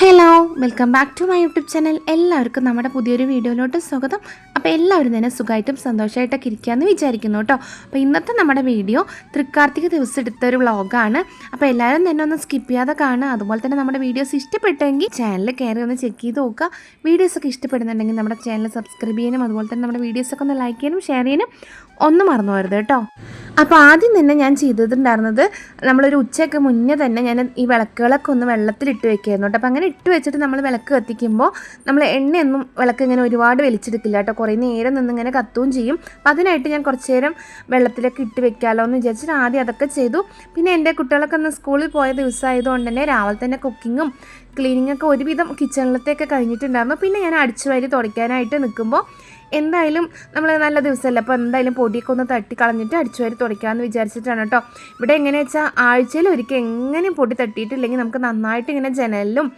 Hello welcome back to my YouTube channel എല്ലാവർക്കും നമ്മുടെ പുതിയൊരു വീഡിയോയിലോട്ട് സ്വാഗതം. അപ്പോൾ എല്ലാവരും തന്നെ സുഖമായിട്ടും സന്തോഷമായിട്ടൊക്കെ ഇരിക്കുകയെന്ന് വിചാരിക്കുന്നു കേട്ടോ. അപ്പോൾ ഇന്നത്തെ നമ്മുടെ വീഡിയോ തൃക്കാർത്തിക ദിവസം എടുത്ത ഒരു വ്ളോഗാണ്. അപ്പോൾ എല്ലാവരും തന്നെ ഒന്ന് സ്കിപ്പ് ചെയ്യാതെ കാണുക. അതുപോലെ തന്നെ നമ്മുടെ വീഡിയോസ് ഇഷ്ടപ്പെട്ടെങ്കിൽ ചാനൽ കയറി ഒന്ന് ചെക്ക് ചെയ്ത് നോക്കുക. വീഡിയോസൊക്കെ ഇഷ്ടപ്പെടുന്നുണ്ടെങ്കിൽ നമ്മുടെ ചാനൽ സബ്സ്ക്രൈബ് ചെയ്യാനും അതുപോലെ തന്നെ നമ്മുടെ വീഡിയോസൊക്കെ ഒന്ന് ലൈക്ക് ചെയ്യാനും ഷെയർ ചെയ്യാനും ഒന്നും മറന്നു പോരുത് കേട്ടോ. അപ്പോൾ ആദ്യം തന്നെ ഞാൻ ചെയ്തിട്ടുണ്ടായിരുന്നത് നമ്മളൊരു ഉച്ചയ്ക്ക് മുന്നേ തന്നെ ഞാൻ ഈ വിളക്കുകളൊക്കെ ഒന്ന് വെള്ളത്തിലിട്ട് വെക്കുകയായിരുന്നു കേട്ടോ. അപ്പോൾ അങ്ങനെ ഇട്ട് വെച്ചിട്ട് നമ്മൾ വിളക്ക് കത്തിക്കുമ്പോൾ നമ്മൾ എണ്ണയൊന്നും വിളക്ക് ഇങ്ങനെ ഒരുപാട് വലിച്ചെടുക്കില്ല കേട്ടോ. കുറേ നേരം നേരെ നിന്നിങ്ങനെ കത്തുകയും ചെയ്യും. അപ്പം അതിനായിട്ട് ഞാൻ കുറച്ച് നേരം വെള്ളത്തിലൊക്കെ ഇട്ട് വെക്കാമല്ലോ എന്ന് വിചാരിച്ചിട്ട് ആദ്യം അതൊക്കെ ചെയ്തു. പിന്നെ എന്റെ കുട്ടികളൊക്കെ ഒന്ന് സ്കൂളിൽ പോയ ദിവസമായതുകൊണ്ട് തന്നെ രാവിലെ തന്നെ കുക്കിങ്ങും ക്ലീനിങ് ഒക്കെ ഒരുവിധം കിച്ചണിലത്തെയൊക്കെ കഴിഞ്ഞിട്ടുണ്ടായിരുന്നു. പിന്നെ ഞാൻ അടിച്ചു വാരി തുടയ്ക്കാനായിട്ട് നിൽക്കുമ്പോൾ എന്തായാലും നമ്മൾ നല്ല ദിവസമല്ല? അപ്പോൾ എന്തായാലും പൊടിയൊക്കെ ഒന്ന് തട്ടി കളഞ്ഞിട്ട് അടിച്ചു വാരി തുടയ്ക്കാമെന്ന് വിചാരിച്ചിട്ടാണ് കേട്ടോ. ഇവിടെ എങ്ങനെ വെച്ചാൽ ആഴ്ചയിൽ ഒരിക്കൽ എങ്ങനെയും പൊടി തട്ടിയിട്ടില്ലെങ്കിൽ നമുക്ക് നന്നായിട്ട് ഇങ്ങനെ ജനലിലും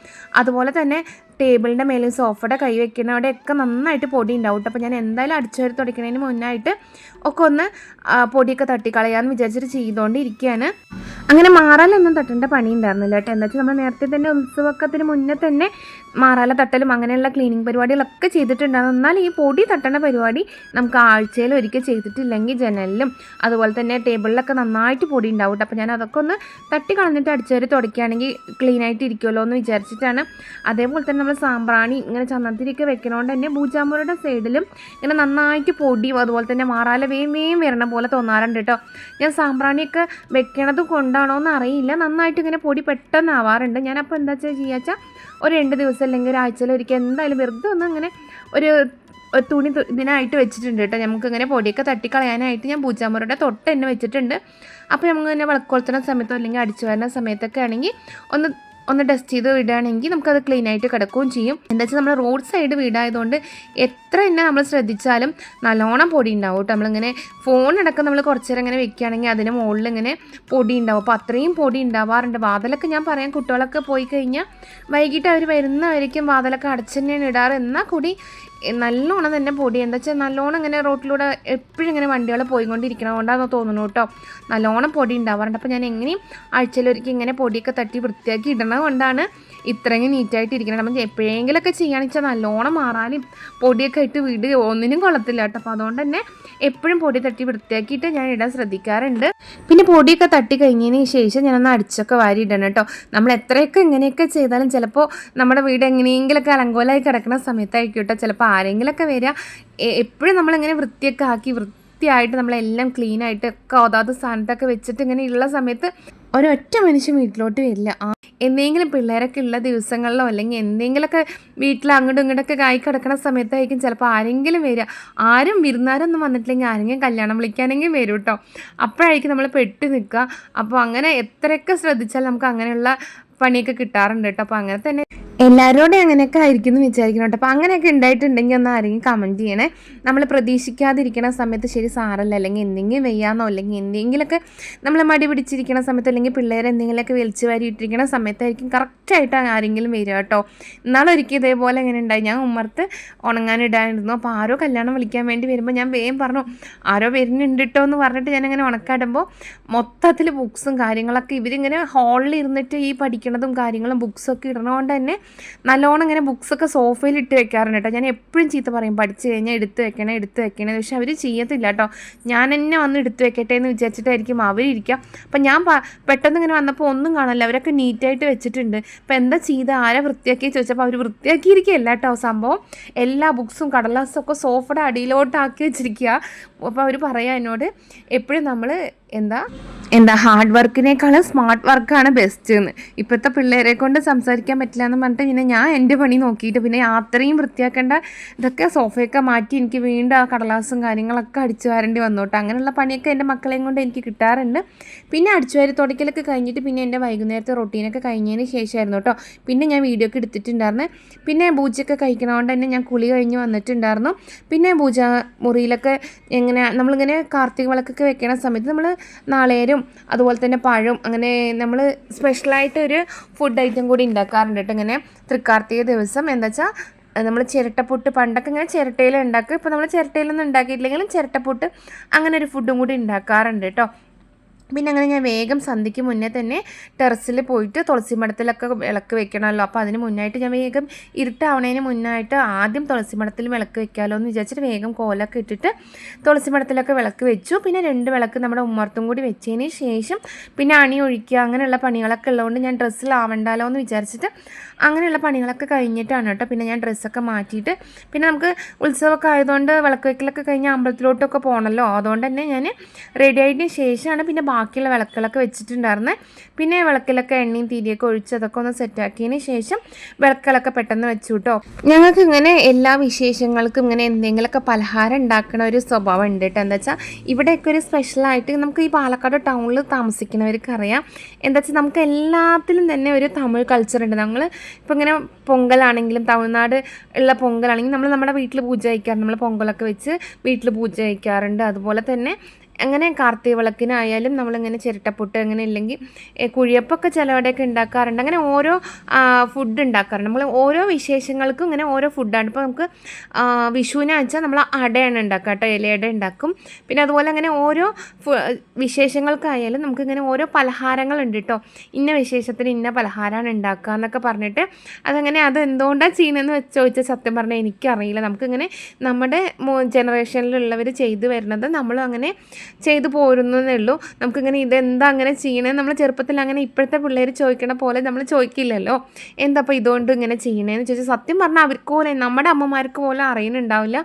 അതുപോലെ തന്നെ ടേബിളിന്റെ മേലും സോഫയുടെ കൈ വെക്കുന്ന അവിടെയൊക്കെ നന്നായിട്ട് പൊടി ഉണ്ടാവും അപ്പോൾ ഞാൻ എന്തായാലും അടിച്ചു വാരി തുടയ്ക്കുന്നതിന് മുന്നായിട്ട് ഒക്കെ ഒന്ന് പൊടിയൊക്കെ തട്ടിക്കളയാമെന്ന് വിചാരിച്ചിട്ട് ചെയ്തുകൊണ്ടിരിക്കുകയാണ് അങ്ങനെ മാറാലൊന്നും തട്ടേണ്ട പണി ഉണ്ടായിരുന്നില്ല കേട്ടോ. എന്താ വെച്ചാൽ നമ്മൾ നേരത്തെ തന്നെ ഉത്സവക്കത്തിന് മുന്നേ തന്നെ മാറാല തട്ടലും അങ്ങനെയുള്ള ക്ലീനിങ് പരിപാടികളൊക്കെ ചെയ്തിട്ടുണ്ടായിരുന്നു. എന്നാൽ ഈ പൊടി തട്ടണ പരിപാടി നമുക്ക് ആഴ്ചയിൽ ഒരിക്കൽ ചെയ്തിട്ടില്ലെങ്കിൽ ജനലിലും അതുപോലെ തന്നെ ടേബിളിലൊക്കെ നന്നായിട്ട് പൊടി ഉണ്ടാവും കേട്ടോ. അപ്പോൾ ഞാൻ അതൊക്കെ ഒന്ന് തട്ടി കളഞ്ഞിട്ട് അടിച്ചേരി തുടക്കുകയാണെങ്കിൽ ക്ലീൻ ആയിട്ട് ഇരിക്കുമല്ലോ എന്ന് വിചാരിച്ചിട്ടാണ്. അതേപോലെ തന്നെ നമ്മൾ സാമ്പ്രാണി ഇങ്ങനെ ചന്ദനത്തിരിക്കെ വെക്കണോണ്ട് തന്നെ പൂജാമ്പുരയുടെ സൈഡിലും ഇങ്ങനെ നന്നായിട്ട് പൊടിയും അതുപോലെ തന്നെ മാറാല വേം വേം വരണ പോലെ തോന്നാറുണ്ട് കേട്ടോ. ഞാൻ സാമ്പ്രാണിയൊക്കെ വെക്കണത് കൊണ്ടാണോ എന്ന് അറിയില്ല. നന്നായിട്ട് ഇങ്ങനെ പൊടി പെട്ടെന്ന് ആവാറുണ്ട് ഞാനപ്പോൾ എന്താ വെച്ചാൽ ചെയ്യാച്ചാൽ ഒരു രണ്ട് ദിവസം അല്ലെങ്കിൽ ഒരാഴ്ചയിൽ ഒരിക്കൽ എന്തായാലും വെറുതെ ഒന്ന് അങ്ങനെ ഒരു തുണി ഇതിനായിട്ട് വെച്ചിട്ടുണ്ട് കേട്ടോ. നമുക്ക് ഇങ്ങനെ പൊടിയൊക്കെ തട്ടിക്കളയാനായിട്ട് ഞാൻ പൂച്ചാമ്പുരയുടെ തൊട്ട് തന്നെ വെച്ചിട്ടുണ്ട്. അപ്പോൾ നമുക്ക് ഇങ്ങനെ വിളക്കൊളുത്തുന്ന സമയത്തോ അല്ലെങ്കിൽ അടിച്ചു വരുന്ന സമയത്തൊക്കെ ആണെങ്കിൽ ഒന്ന് ഒന്ന് ഡസ്റ്റ് ചെയ്ത് വിടുകയാണെങ്കിൽ നമുക്കത് ക്ലീൻ ആയിട്ട് കിടക്കുകയും ചെയ്യും. എന്താ വെച്ചാൽ നമ്മൾ റോഡ് സൈഡ് വീടായതുകൊണ്ട് എത്ര തന്നെ നമ്മൾ ശ്രദ്ധിച്ചാലും നല്ലോണം പൊടി ഉണ്ടാവും കേട്ടോ. നമ്മളിങ്ങനെ ഫോണടക്കം നമ്മൾ കുറച്ച് നേരം ഇങ്ങനെ വെക്കുകയാണെങ്കിൽ അതിന് മുകളിൽ ഇങ്ങനെ പൊടി ഉണ്ടാവും. അപ്പോൾ അത്രയും പൊടി ഉണ്ടാവാറുണ്ട്. വാതിലൊക്കെ ഞാൻ പറയാം കുട്ടികളൊക്കെ പോയി കഴിഞ്ഞാൽ വൈകിട്ട് അവർ വരുന്നവരേക്കും വാതിലൊക്കെ അടച്ചു തന്നെയാണ് ഇടാറ്. എന്നാൽ കൂടി നല്ലോണം തന്നെ പൊടി. എന്താ വെച്ചാൽ നല്ലോണം ഇങ്ങനെ റോട്ടിലൂടെ എപ്പോഴും ഇങ്ങനെ വണ്ടികൾ പോയിക്കൊണ്ടിരിക്കണം കൊണ്ടാണെന്ന് തോന്നുന്നു കേട്ടോ നല്ലോണം പൊടി ഉണ്ടാവാറുണ്ട് അപ്പോൾ ഞാൻ എങ്ങനെയും ആഴ്ചയിലൊരിക്കൽ ഇങ്ങനെ പൊടിയൊക്കെ തട്ടി വൃത്തിയാക്കി ഇടണത് കൊണ്ടാണ് ഇത്രയും നീറ്റായിട്ട് ഇരിക്കണം നമ്മൾ എപ്പോഴെങ്കിലൊക്കെ ചെയ്യുകയാണെന്ന് വെച്ചാൽ നല്ലോണം മാറാനും പൊടിയൊക്കെ ഇട്ട് വീട്. ഒന്നിനും കൊള്ളത്തില്ല കേട്ടോ. അപ്പോൾ അതുകൊണ്ട് തന്നെ എപ്പോഴും പൊടി തട്ടി വൃത്തിയാക്കിയിട്ട് ഞാൻ ഇടാൻ ശ്രദ്ധിക്കാറുണ്ട്. പിന്നെ പൊടിയൊക്കെ തട്ടി കഴിഞ്ഞതിന് ശേഷം ഞാനൊന്ന് അടിച്ചൊക്കെ വാരി ഇടണം കേട്ടോ. നമ്മൾ എത്രയൊക്കെ ഇങ്ങനെയൊക്കെ ചെയ്താലും ചിലപ്പോൾ നമ്മുടെ വീട് എങ്ങനെയെങ്കിലൊക്കെ അലങ്കോലമായി കിടക്കുന്ന സമയത്തായിരിക്കും കേട്ടോ. ചിലപ്പോൾ ആരെങ്കിലൊക്കെ വരിക. എപ്പോഴും നമ്മളിങ്ങനെ വൃത്തിയൊക്കെ ആക്കി വൃത്തിയായിട്ട് നമ്മളെല്ലാം ക്ലീനായിട്ട് ഒക്കെ ഓതാത്ത സ്ഥാനത്തൊക്കെ വെച്ചിട്ട് ഇങ്ങനെ ഉള്ള സമയത്ത് ഒരൊറ്റ മനുഷ്യൻ വീട്ടിലോട്ട് വരില്ല. എന്തെങ്കിലും പിള്ളേരൊക്കെ ഉള്ള ദിവസങ്ങളിലോ അല്ലെങ്കിൽ എന്തെങ്കിലുമൊക്കെ വീട്ടിൽ അങ്ങോട്ടും ഇങ്ങോട്ടൊക്കെ കായി കിടക്കുന്ന സമയത്തായിരിക്കും ചിലപ്പോൾ ആരെങ്കിലും വരിക. ആരും വിരുന്നാരൊന്നും വന്നിട്ടില്ലെങ്കിൽ ആരെങ്കിലും കല്യാണം വിളിക്കാനെങ്കിലും വരും കേട്ടോ. അപ്പോഴായിരിക്കും നമ്മൾ പെട്ട് നിൽക്കുക. അപ്പോൾ അങ്ങനെ എത്രയൊക്കെ ശ്രദ്ധിച്ചാൽ നമുക്ക് അങ്ങനെയുള്ള പണിയൊക്കെ കിട്ടാറുണ്ട് കേട്ടോ. അപ്പോൾ അങ്ങനെ തന്നെ എല്ലാവരോടും അങ്ങനെയൊക്കെ ആയിരിക്കും എന്ന് വിചാരിക്കണം കേട്ടോ അപ്പോൾ അങ്ങനെയൊക്കെ ഉണ്ടായിട്ടുണ്ടെങ്കിൽ ഒന്ന് ആരെങ്കിലും കമന്റ് ചെയ്യണേ. നമ്മൾ പ്രതീക്ഷിക്കാതിരിക്കുന്ന സമയത്ത് ശരി സാറല്ല? അല്ലെങ്കിൽ എന്തെങ്കിലും വെയ്യാന്നോ? അല്ലെങ്കിൽ എന്തെങ്കിലുമൊക്കെ നമ്മൾ മടി പിടിച്ചിരിക്കുന്ന സമയത്ത് അല്ലെങ്കിൽ പിള്ളേരെ എന്തെങ്കിലുമൊക്കെ വലിച്ചു വാരി ഇട്ടിരിക്കുന്ന സമയത്തായിരിക്കും കറക്റ്റായിട്ട് ആരെങ്കിലും വരിക കേട്ടോ. ഇന്നാളൊരിക്കൽ ഇതേപോലെ എങ്ങനെ ഉണ്ടായി. ഞാൻ ഉമ്മർത്ത് ഉണങ്ങാനിടാനിരുന്നു അപ്പോൾ ആരോ കല്യാണം വിളിക്കാൻ വേണ്ടി വരുമ്പോൾ ഞാൻ വേഗം പറഞ്ഞു ആരോ വരുന്നുണ്ട് കേട്ടോ എന്ന് പറഞ്ഞിട്ട് ഞാനിങ്ങനെ ഉണക്കാടുമ്പോൾ മൊത്തത്തിൽ ബുക്സും കാര്യങ്ങളൊക്കെ ഇവരിങ്ങനെ ഹാളിൽ ഇരുന്നിട്ട് ഈ പഠിക്കണതും കാര്യങ്ങളും ബുക്സൊക്കെ ഇടണതുകൊണ്ട് തന്നെ നല്ലോണം ഇങ്ങനെ ബുക്സൊക്കെ സോഫയിൽ ഇട്ട് വെക്കാറുണ്ട് കേട്ടോ. ഞാൻ എപ്പോഴും ചീത്ത പറയും പഠിച്ചു കഴിഞ്ഞാൽ എടുത്ത് വെക്കണേ എടുത്ത് വെക്കണേ പക്ഷെ അവർ ചെയ്യത്തില്ല കേട്ടോ. ഞാൻ തന്നെ വന്ന് എടുത്ത് വെക്കട്ടെ എന്ന് വിചാരിച്ചിട്ടായിരിക്കും അവരിരിക്കുക അപ്പം ഞാൻ പെട്ടെന്ന് ഇങ്ങനെ വന്നപ്പോൾ ഒന്നും കാണാനില്ല. അവരൊക്കെ നീറ്റായിട്ട് വെച്ചിട്ടുണ്ട്. അപ്പം എന്താ ചെയ്ത്? ആരെ വൃത്തിയാക്കി ചോദിച്ചപ്പോൾ അവർ വൃത്തിയാക്കിയിരിക്കുകയല്ല കേട്ടോ സംഭവം. എല്ലാ ബുക്സും കടലാസും ഒക്കെ സോഫയുടെ അടിയിലോട്ടാക്കി വെച്ചിരിക്കുക അപ്പോൾ അവർ പറയാം എന്നോട് എപ്പോഴും നമ്മൾ എന്താ? എന്താ ഹാർഡ് വർക്കിനേക്കാളും സ്മാർട്ട് വർക്കാണ് ബെസ്റ്റ് എന്ന് ഇപ്പോഴത്തെ പിള്ളേരെ കൊണ്ട് സംസാരിക്കാൻ പറ്റില്ല എന്ന് പറഞ്ഞിട്ട് പിന്നെ ഞാൻ എന്റെ പണി നോക്കിയിട്ട് പിന്നെ അത്രയും വൃത്തിയാക്കേണ്ട ഇതൊക്കെ സോഫയൊക്കെ മാറ്റി എനിക്ക് വീണ്ടും ആ കടലാസും കാര്യങ്ങളൊക്കെ അടിച്ചു വാരേണ്ടി വന്നു കേട്ടോ അങ്ങനെയുള്ള പണിയൊക്കെ എന്റെ മക്കളെയും കൊണ്ട് എനിക്ക് കിട്ടാറുണ്ട്. പിന്നെ അടിച്ചു വാരി തുടക്കലൊക്കെ കഴിഞ്ഞിട്ട് പിന്നെ എന്റെ വൈകുന്നേരത്തെ റൊട്ടീനൊക്കെ കഴിഞ്ഞതിന് ശേഷമായിരുന്നു കേട്ടോ പിന്നെ ഞാൻ വീഡിയോ ഒക്കെ എടുത്തിട്ടുണ്ടായിരുന്നു. പിന്നെ പൂജയൊക്കെ കഴിക്കണതുകൊണ്ട് തന്നെ ഞാൻ കുളി കഴിഞ്ഞ് വന്നിട്ടുണ്ടായിരുന്നു. പിന്നെ പൂജ മുറിയിലൊക്കെ എങ്ങനെ നമ്മളിങ്ങനെ കാർത്തിക വിളക്കൊക്കെ വെക്കണ സമയത്ത് നമ്മൾ നാളേരും അതുപോലെ തന്നെ പഴം അങ്ങനെ നമ്മൾ സ്പെഷ്യലായിട്ട് ഒരു ഫുഡ് ഐറ്റം കൂടി ഉണ്ടാക്കാറുണ്ട് കേട്ടോ ഇങ്ങനെ. തൃക്കാർത്തിക ദിവസം എന്താ വെച്ചാൽ നമ്മൾ ചിരട്ടപ്പുട്ട് പണ്ടൊക്കെ ഇങ്ങനെ ചിരട്ടയിൽ ഉണ്ടാക്കും ഇപ്പോൾ നമ്മൾ ചിരട്ടയിലൊന്നും ഉണ്ടാക്കിയിട്ടില്ലെങ്കിലും ചിരട്ടപ്പുട്ട് അങ്ങനെ ഒരു ഫുഡും കൂടി ഉണ്ടാക്കാറുണ്ട് കേട്ടോ പിന്നെ അങ്ങനെ ഞാൻ വേഗം സന്ധ്യയ്ക്ക് മുന്നേ തന്നെ ടെറസിൽ പോയിട്ട് തുളസി മടത്തിലൊക്കെ വിളക്ക് വെക്കണമല്ലോ. അപ്പോൾ അതിന് മുന്നായിട്ട് ഞാൻ വേഗം ഇരുട്ടാവണതിന് മുന്നായിട്ട് ആദ്യം തുളസി മടത്തിൽ വിളക്ക് വെക്കാമല്ലോ എന്ന് വിചാരിച്ചിട്ട് വേഗം കോലൊക്കെ ഇട്ടിട്ട് തുളസി മടത്തിലൊക്കെ വിളക്ക് വെച്ചു. പിന്നെ രണ്ട് വിളക്ക് നമ്മുടെ ഉമ്മർത്തും കൂടി വെച്ചതിന് ശേഷം പിന്നെ അണി ഒഴിക്കുക അങ്ങനെയുള്ള പണികളൊക്കെ ഉള്ളതുകൊണ്ട് ഞാൻ ഡ്രസ്സിലാവണ്ടല്ലോ എന്ന് വിചാരിച്ചിട്ട് അങ്ങനെയുള്ള പണികളൊക്കെ കഴിഞ്ഞിട്ടാണ് കേട്ടോ. പിന്നെ ഞാൻ ഡ്രസ്സൊക്കെ മാറ്റിയിട്ട് പിന്നെ നമുക്ക് ഉത്സവമൊക്കെ ആയതുകൊണ്ട് വിളക്ക് വയ്ക്കലൊക്കെ കഴിഞ്ഞ് അമ്പലത്തിലോട്ടൊക്കെ പോകണമല്ലോ അതുകൊണ്ട് തന്നെ ഞാൻ റെഡി ആയതിന് ശേഷമാണ് പിന്നെ ബാക്കിയുള്ള വിളക്കുകളൊക്കെ വെച്ചിട്ടുണ്ടായിരുന്നത് പിന്നെ വിളക്കിലൊക്കെ എണ്ണയും തീരിയൊക്കെ ഒഴിച്ച് അതൊക്കെ ഒന്ന് സെറ്റാക്കിയതിന് ശേഷം വിളക്കുകളൊക്കെ പെട്ടെന്ന് വെച്ചു കേട്ടോ. ഞങ്ങൾക്ക് ഇങ്ങനെ എല്ലാ വിശേഷങ്ങൾക്കും ഇങ്ങനെ എന്തെങ്കിലുമൊക്കെ പലഹാരം ഉണ്ടാക്കുന്ന ഒരു സ്വഭാവം ഉണ്ട് കേട്ടോ. എന്താ വെച്ചാൽ ഇവിടെയൊക്കെ ഒരു സ്പെഷ്യലായിട്ട് നമുക്ക് ഈ പാലക്കാട് ടൗണിൽ താമസിക്കുന്നവർക്ക് അറിയാം. എന്താ വെച്ചാൽ നമുക്ക് എല്ലാത്തിലും തന്നെ ഒരു തമിഴ് കൾച്ചർ ഉണ്ട്. ഞങ്ങൾ ഇപ്പോൾ ഇങ്ങനെ പൊങ്കലാണെങ്കിലും തമിഴ്നാട് ഉള്ള പൊങ്കലാണെങ്കിലും നമ്മൾ നമ്മുടെ വീട്ടിൽ പൂജ വയ്ക്കാറുണ്ട് നമ്മൾ പൊങ്കലൊക്കെ വെച്ച് വീട്ടിൽ പൂജ വയ്ക്കാറുണ്ട് അതുപോലെ തന്നെ അങ്ങനെ കാർത്തിക വിളക്കിനായാലും നമ്മളിങ്ങനെ ചിരട്ടപ്പൊട്ട് അങ്ങനെ ഇല്ലെങ്കിൽ കുഴിയപ്പൊക്കെ ചിലവിടെയൊക്കെ ഉണ്ടാക്കാറുണ്ട്. അങ്ങനെ ഓരോ ഫുഡ് ഉണ്ടാക്കാറുണ്ട്. നമ്മൾ ഓരോ വിശേഷങ്ങൾക്കും ഇങ്ങനെ ഓരോ ഫുഡാണ് ഇപ്പോൾ നമുക്ക് വിഷുവിനെ വെച്ചാൽ നമ്മൾ അടയാണ് ഉണ്ടാക്കുക കേട്ടോ. ഇലയട ഉണ്ടാക്കും. പിന്നെ അതുപോലെ അങ്ങനെ ഓരോ വിശേഷങ്ങൾക്കായാലും നമുക്കിങ്ങനെ ഓരോ പലഹാരങ്ങളുണ്ട് കേട്ടോ. ഇന്ന വിശേഷത്തിന് ഇന്ന പലഹാരമാണ് ഉണ്ടാക്കുക എന്നൊക്കെ പറഞ്ഞിട്ട് അതങ്ങനെ അത് എന്തുകൊണ്ടാണ് ചെയ്യുന്നതെന്ന് വെച്ച് ചോദിച്ചാൽ സത്യം പറഞ്ഞാൽ എനിക്കറിയില്ല. നമുക്കിങ്ങനെ നമ്മുടെ ജനറേഷനിലുള്ളവർ ചെയ്തു വരുന്നത് നമ്മളും അങ്ങനെ ചെയ്തു പോരുന്നതേ ഉള്ളൂ. നമുക്കിങ്ങനെ ഇതെന്താ അങ്ങനെ ചെയ്യണേ? നമ്മൾ ചെറുപ്പത്തിൽ അങ്ങനെ ഇപ്പോഴത്തെ പിള്ളേർ ചോദിക്കണ പോലെ നമ്മൾ ചോദിക്കില്ലല്ലോ. എന്താ അപ്പോൾ ഇതുകൊണ്ട് ഇങ്ങനെ ചെയ്യണേന്ന് ചോദിച്ചാൽ സത്യം പറഞ്ഞാൽ അവർക്ക് പോലെ നമ്മുടെ അമ്മമാർക്ക് പോലും അറിയുന്നുണ്ടാവില്ല.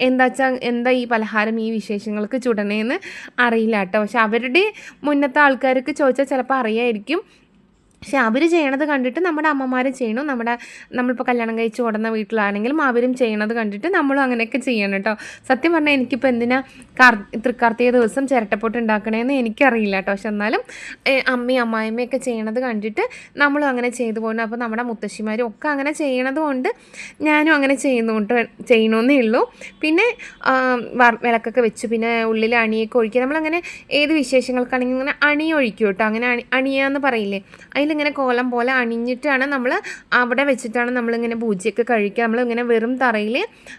എന്താ വെച്ചാൽ എന്താ ഈ പലഹാരം ഈ വിശേഷങ്ങൾക്ക് ചുടണേന്ന് അറിയില്ല കേട്ടോ. പക്ഷെ അവരുടെ മുന്നത്തെ ആൾക്കാർക്ക് ചോദിച്ചാൽ ചിലപ്പോൾ അറിയായിരിക്കും. പക്ഷെ അവർ ചെയ്യണത് കണ്ടിട്ട് നമ്മുടെ അമ്മമാരും ചെയ്യണം. നമ്മുടെ നമ്മളിപ്പോൾ കല്യാണം കഴിച്ച് ഓടുന്ന വീട്ടിലാണെങ്കിലും അവരും ചെയ്യണത് കണ്ടിട്ട് നമ്മളും അങ്ങനെയൊക്കെ ചെയ്യണം കേട്ടോ സത്യം പറഞ്ഞാൽ എനിക്കിപ്പോൾ എന്തിനാ കാർ തൃക്കാർത്തിക ദിവസം ചിരട്ടപ്പൊട്ട് ഉണ്ടാക്കണേന്ന് എനിക്കറിയില്ല കേട്ടോ പക്ഷെ എന്നാലും അമ്മയും അമ്മായിമ്മയൊക്കെ ചെയ്യണത് കണ്ടിട്ട് നമ്മളും അങ്ങനെ ചെയ്തു പോകുന്നു. അപ്പോൾ നമ്മുടെ മുത്തശ്ശിമാരും ഒക്കെ അങ്ങനെ ചെയ്യണത് കൊണ്ട് ഞാനും അങ്ങനെ ചെയ്യുന്നുകൊണ്ട് ചെയ്യണമെന്നേ ഉള്ളൂ. പിന്നെ വിളക്കൊക്കെ വെച്ച്. പിന്നെ ഉള്ളിൽ അണിയൊക്കെ ഒഴിക്കുക. നമ്മളങ്ങനെ ഏത് വിശേഷങ്ങൾക്കാണെങ്കിലും ഇങ്ങനെ അണി ഒഴിക്കും കേട്ടോ അങ്ങനെ അണി അണിയാന്ന് പറയില്ലേ? അതിലിങ്ങനെ കോലം പോലെ അണിഞ്ഞിട്ടാണ് നമ്മൾ അവിടെ വെച്ചിട്ടാണ് നമ്മളിങ്ങനെ പൂജയൊക്കെ കഴിക്കുക. നമ്മളിങ്ങനെ വെറും തറയിൽ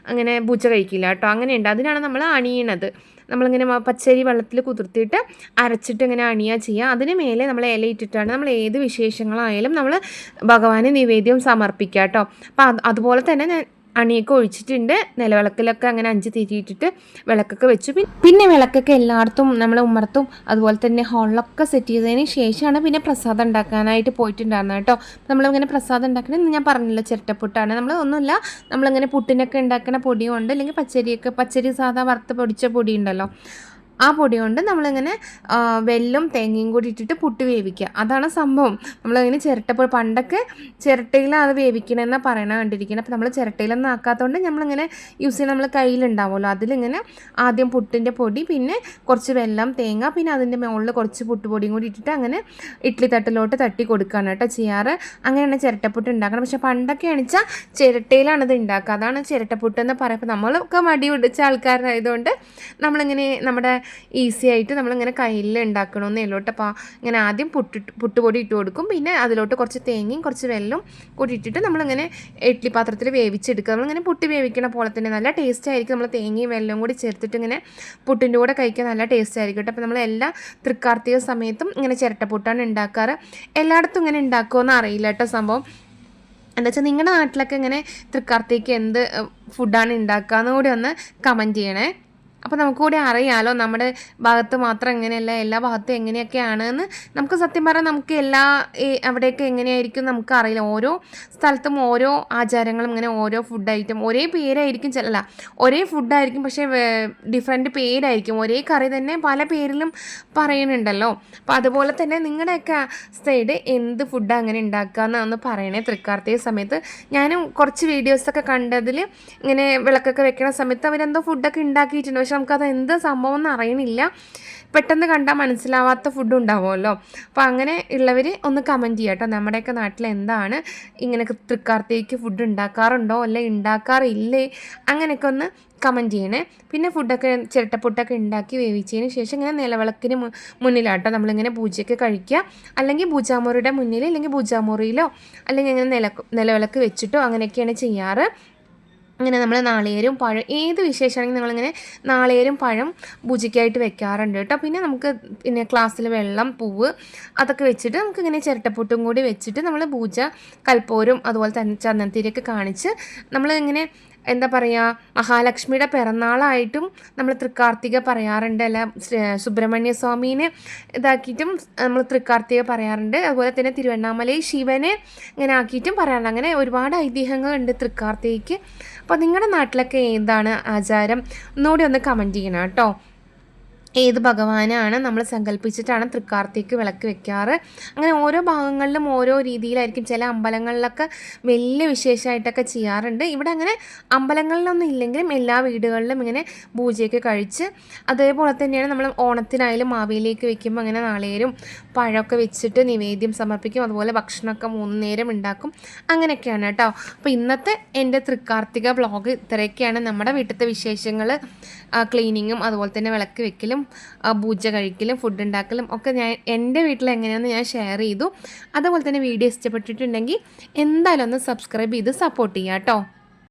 അങ്ങനെ പൂജ കഴിക്കില്ല കേട്ടോ. അങ്ങനെയുണ്ട്. അതിനാണ് നമ്മൾ അണിയണത്. നമ്മളിങ്ങനെ പച്ചരി വെള്ളത്തിൽ കുതിർത്തിയിട്ട് അരച്ചിട്ട് ഇങ്ങനെ അണിയുക ചെയ്യുക. അതിന് മേലെ നമ്മൾ ഇലയിട്ടിട്ടാണ് നമ്മൾ ഏത് വിശേഷങ്ങളായാലും നമ്മൾ ഭഗവാന് നിവേദ്യം സമർപ്പിക്കുക കേട്ടോ. അപ്പം അതുപോലെ തന്നെ അണിയൊക്കെ ഒഴിച്ചിട്ടുണ്ട്. നിലവിളക്കിലൊക്കെ അങ്ങനെ അഞ്ച് തിരിയിട്ടിട്ട് വിളക്കൊക്കെ വെച്ചു. പിന്നെ വിളക്കൊക്കെ എല്ലായിടത്തും നമ്മളെ ഉമ്മർത്തും അതുപോലെ തന്നെ ഹോളിലൊക്കെ സെറ്റ് ചെയ്തതിന് ശേഷമാണ് പിന്നെ പ്രസാദം ഉണ്ടാക്കാനായിട്ട് പോയിട്ടുണ്ടായിരുന്നത് കേട്ടോ. നമ്മളിങ്ങനെ പ്രസാദം ഉണ്ടാക്കണമെന്ന് ഞാൻ പറഞ്ഞില്ല ചിരട്ടപ്പുട്ടാണ്. നമ്മൾ ഒന്നുമില്ല നമ്മളിങ്ങനെ പുട്ടിനൊക്കെ ഉണ്ടാക്കുന്ന പൊടിയുണ്ട് അല്ലെങ്കിൽ പച്ചരിയൊക്കെ പച്ചരി സാധാ വറുത്ത് പൊടിച്ച പൊടി ഉണ്ടല്ലോ. ആ പൊടി കൊണ്ട് നമ്മളിങ്ങനെ വെല്ലും തേങ്ങയും കൂടി ഇട്ടിട്ട് പുട്ട് വേവിക്കുക. അതാണ് സംഭവം. നമ്മളിങ്ങനെ ചിരട്ടപ്പോൾ പണ്ടൊക്കെ ചിരട്ടയിലാണ് അത് വേവിക്കണമെന്നാണ് പറയണ കണ്ടിരിക്കുന്നത് അപ്പോൾ നമ്മൾ ചിരട്ടയിലൊന്നും ആക്കാത്തതുകൊണ്ട് നമ്മളിങ്ങനെ യൂസ് ചെയ്യുന്ന നമ്മൾ കയ്യിലുണ്ടാവുമല്ലോ. അതിലിങ്ങനെ ആദ്യം പുട്ടിന്റെ പൊടി പിന്നെ കുറച്ച് വെല്ലം തേങ്ങ പിന്നെ അതിന്റെ മുകളിൽ കുറച്ച് പുട്ടുപൊടിയും കൂടി ഇട്ടിട്ട് അങ്ങനെ ഇഡ്ഡലി തട്ടിലോട്ട് തട്ടി കൊടുക്കുകയാണ് കേട്ടോ ചെയ്യാറ്. അങ്ങനെയാണ് ചിരട്ടപ്പുട്ട് ഉണ്ടാക്കണം പക്ഷേ പണ്ടൊക്കെ അണിച്ചാൽ ചിരട്ടയിലാണ് ഇത് ഉണ്ടാക്കുക. അതാണ് ചിരട്ടപ്പുട്ട് എന്ന് പറയുമ്പോൾ നമ്മളൊക്കെ മടി പിടിച്ച ആൾക്കാരായതുകൊണ്ട് നമ്മളിങ്ങനെ നമ്മുടെ ഈസി ആയിട്ട് നമ്മളിങ്ങനെ കയ്യിൽ ഉണ്ടാക്കണമെന്നേ കേട്ടോ. അപ്പോൾ ഇങ്ങനെ ആദ്യം പുട്ടിട്ട് പുട്ടുപൊടി ഇട്ട് കൊടുക്കും. പിന്നെ അതിലോട്ട് കുറച്ച് തേങ്ങയും കുറച്ച് വെള്ളം കൂടി ഇട്ടിട്ട് നമ്മളിങ്ങനെ ഇഡ്ഡലി പാത്രത്തിൽ വേവിച്ചെടുക്കുക. നമ്മളിങ്ങനെ പുട്ടി വേവിക്കണ പോലെ തന്നെ നല്ല ടേസ്റ്റ് ആയിരിക്കും. നമ്മൾ തേങ്ങയും വെല്ലവും കൂടി ചേർത്തിട്ട് ഇങ്ങനെ പുട്ടിന്റെ കൂടെ കഴിക്കാൻ നല്ല ടേസ്റ്റ് ആയിരിക്കും കേട്ടോ. അപ്പോൾ നമ്മൾ എല്ലാ തൃക്കാർത്തിക സമയത്തും ഇങ്ങനെ ചിരട്ടപ്പുട്ടാണ് ഉണ്ടാക്കാറ് എല്ലായിടത്തും ഇങ്ങനെ ഉണ്ടാക്കുമെന്ന് അറിയില്ല കേട്ടോ സംഭവം. എന്താ വെച്ചാൽ നിങ്ങളുടെ നാട്ടിലൊക്കെ ഇങ്ങനെ തൃക്കാർത്തിക്ക് എന്ത് ഫുഡാണ് ഉണ്ടാക്കുക എന്നുകൂടി ഒന്ന് കമന്റ് ചെയ്യണേ. അപ്പോൾ നമുക്ക് കൂടി അറിയാലോ നമ്മുടെ ഭാഗത്ത് മാത്രം എങ്ങനെയല്ല എല്ലാ ഭാഗത്തും എങ്ങനെയൊക്കെയാണ് എന്ന് നമുക്ക് സത്യം പറഞ്ഞാൽ നമുക്ക് എല്ലാ അവിടെയൊക്കെ എങ്ങനെയായിരിക്കും നമുക്ക് അറിയില്ല. ഓരോ സ്ഥലത്തും ഓരോ ആചാരങ്ങളും ഇങ്ങനെ ഓരോ ഫുഡ് ഐറ്റം ഒരേ പേരായിരിക്കും ചിലല്ല ഒരേ ഫുഡായിരിക്കും പക്ഷേ ഡിഫറെന്റ് പേരായിരിക്കും. ഒരേ കറി തന്നെ പല പേരിലും പറയുന്നുണ്ടല്ലോ. അപ്പോൾ അതുപോലെ തന്നെ നിങ്ങളുടെയൊക്കെ സൈഡ് എന്ത് ഫുഡ് അങ്ങനെ ഉണ്ടാക്കുക എന്നൊന്ന് പറയണേ തൃക്കാർത്തിക സമയത്ത്. ഞാനും കുറച്ച് വീഡിയോസൊക്കെ കണ്ടതിൽ ഇങ്ങനെ വിളക്കൊക്കെ വെക്കണ സമയത്ത് അവരെന്തോ ഫുഡൊക്കെ ഉണ്ടാക്കിയിട്ടുണ്ട്. പക്ഷെ നമുക്കത് എന്ത് സംഭവം എന്ന് അറിയണില്ല. പെട്ടെന്ന് കണ്ടാൽ മനസ്സിലാവാത്ത ഫുഡ് ഉണ്ടാവുമല്ലോ. അപ്പോൾ അങ്ങനെ ഉള്ളവർ ഒന്ന് കമന്റ് ചെയ്യാം കേട്ടോ നമ്മുടെയൊക്കെ നാട്ടിൽ എന്താണ് ഇങ്ങനെ തൃക്കാർത്തേക്ക് ഫുഡ് ഉണ്ടാക്കാറുണ്ടോ? അല്ലെ ഉണ്ടാക്കാറില്ലേ അങ്ങനെയൊക്കെ ഒന്ന് കമന്റ് ചെയ്യണേ. പിന്നെ ഫുഡൊക്കെ ചിരട്ടപ്പൊട്ടൊക്കെ ഉണ്ടാക്കി വേവിച്ചതിന് ശേഷം ഇങ്ങനെ നിലവിളക്കിന് മുന്നിലാട്ടോ. നമ്മളിങ്ങനെ പൂജയൊക്കെ കഴിക്കുക അല്ലെങ്കിൽ പൂജാമുറിയുടെ മുന്നിൽ അല്ലെങ്കിൽ പൂജാമുറിയിലോ അല്ലെങ്കിൽ ഇങ്ങനെ നില നിലവിളക്ക് വെച്ചിട്ടോ അങ്ങനെയൊക്കെയാണ് ചെയ്യാറ്. അങ്ങനെ നമ്മൾ നാളികേരും പഴം ഏത് വിശേഷമാണെങ്കിൽ നമ്മളിങ്ങനെ നാളികേരും പഴം ഭുജിക്കായിട്ട് വെക്കാറുണ്ട് കേട്ടോ. പിന്നെ നമുക്ക് പിന്നെ ക്ലാസ്സിൽ വെള്ളം പൂവ് അതൊക്കെ വെച്ചിട്ട് നമുക്ക് ഇങ്ങനെ ചിരട്ടപ്പൊട്ടും കൂടി വെച്ചിട്ട് നമ്മൾ പൂജ കൽപ്പോരും അതുപോലെ തന്നെ ചന്ദനത്തിരിയൊക്കെ കാണിച്ച് നമ്മൾ ഇങ്ങനെ എന്താ പറയുക മഹാലക്ഷ്മിയുടെ പിറന്നാളായിട്ടും നമ്മൾ തൃക്കാർത്തിക പറയാറുണ്ട് അല്ല സുബ്രഹ്മണ്യ സ്വാമീനെ ഇതാക്കിയിട്ടും നമ്മൾ തൃക്കാർത്തിക പറയാറുണ്ട്. അതുപോലെ തന്നെ തിരുവണ്ണാമലയിൽ ശിവനെ ഇങ്ങനെ ആക്കിയിട്ടും പറയാറുണ്ട്. അങ്ങനെ ഒരുപാട് ഐതിഹ്യങ്ങളുണ്ട് തൃക്കാർത്തികയ്ക്ക്. അപ്പോൾ നിങ്ങളുടെ നാട്ടിലൊക്കെ ഏതാണ് ആചാരം? ഒന്നുകൂടി ഒന്ന് കമന്റ് ചെയ്യണം കേട്ടോ. ഏത് ഭഗവാനാണ് നമ്മൾ സങ്കല്പിച്ചിട്ടാണ് തൃക്കാർത്തിക്ക് വിളക്ക് വെക്കാറ്. അങ്ങനെ ഓരോ ഭാഗങ്ങളിലും ഓരോ രീതിയിലായിരിക്കും ചില അമ്പലങ്ങളിലൊക്കെ വലിയ വിശേഷമായിട്ടൊക്കെ ചെയ്യാറുണ്ട്. ഇവിടെ അങ്ങനെ അമ്പലങ്ങളിലൊന്നും ഇല്ലെങ്കിലും എല്ലാ വീടുകളിലും ഇങ്ങനെ പൂജയൊക്കെ കഴിച്ച് അതേപോലെ തന്നെയാണ് നമ്മൾ ഓണത്തിനായാലും മാവേലിയൊക്കെ വെക്കുമ്പോൾ അങ്ങനെ നാളേരും പഴമൊക്കെ വെച്ചിട്ട് നിവേദ്യം സമർപ്പിക്കും. അതുപോലെ ഭക്ഷണമൊക്കെ മൂന്ന് നേരം ഉണ്ടാക്കും. അങ്ങനെയൊക്കെയാണ് കേട്ടോ. അപ്പോൾ ഇന്നത്തെ എന്റെ തൃക്കാർത്തിക ബ്ലോഗ് ഇത്രയൊക്കെയാണ്. നമ്മുടെ വീട്ടിലത്തെ വിശേഷങ്ങൾ ക്ലീനിങ്ങും അതുപോലെ തന്നെ വിളക്ക് വെക്കലും ആ, പൂജ കഴിക്കലും ഫുഡ് ഉണ്ടാക്കലും ഒക്കെ ഞാൻ എന്റെ വീട്ടിൽ എങ്ങനെയാണെന്ന് ഞാൻ ഷെയർ ചെയ്തു. അതുപോലെ തന്നെ വീഡിയോ ഇഷ്ടപ്പെട്ടിട്ടുണ്ടെങ്കിൽ എന്തായാലും ഒന്ന് സബ്സ്ക്രൈബ് ചെയ്ത് സപ്പോർട്ട് ചെയ്യാം കേട്ടോ